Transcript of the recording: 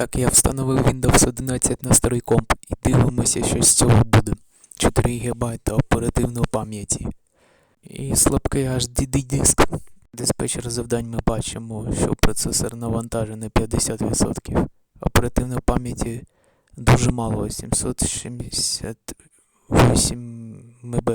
Так, я встановив Windows 11 на старий комп і дивимося, що з цього буде. 4 ГБ оперативної пам'яті. І слабкий HDD диск. Диспетчер завдань ми бачимо, що процесор навантажений 50%. Оперативної пам'яті дуже мало, 768 МБ.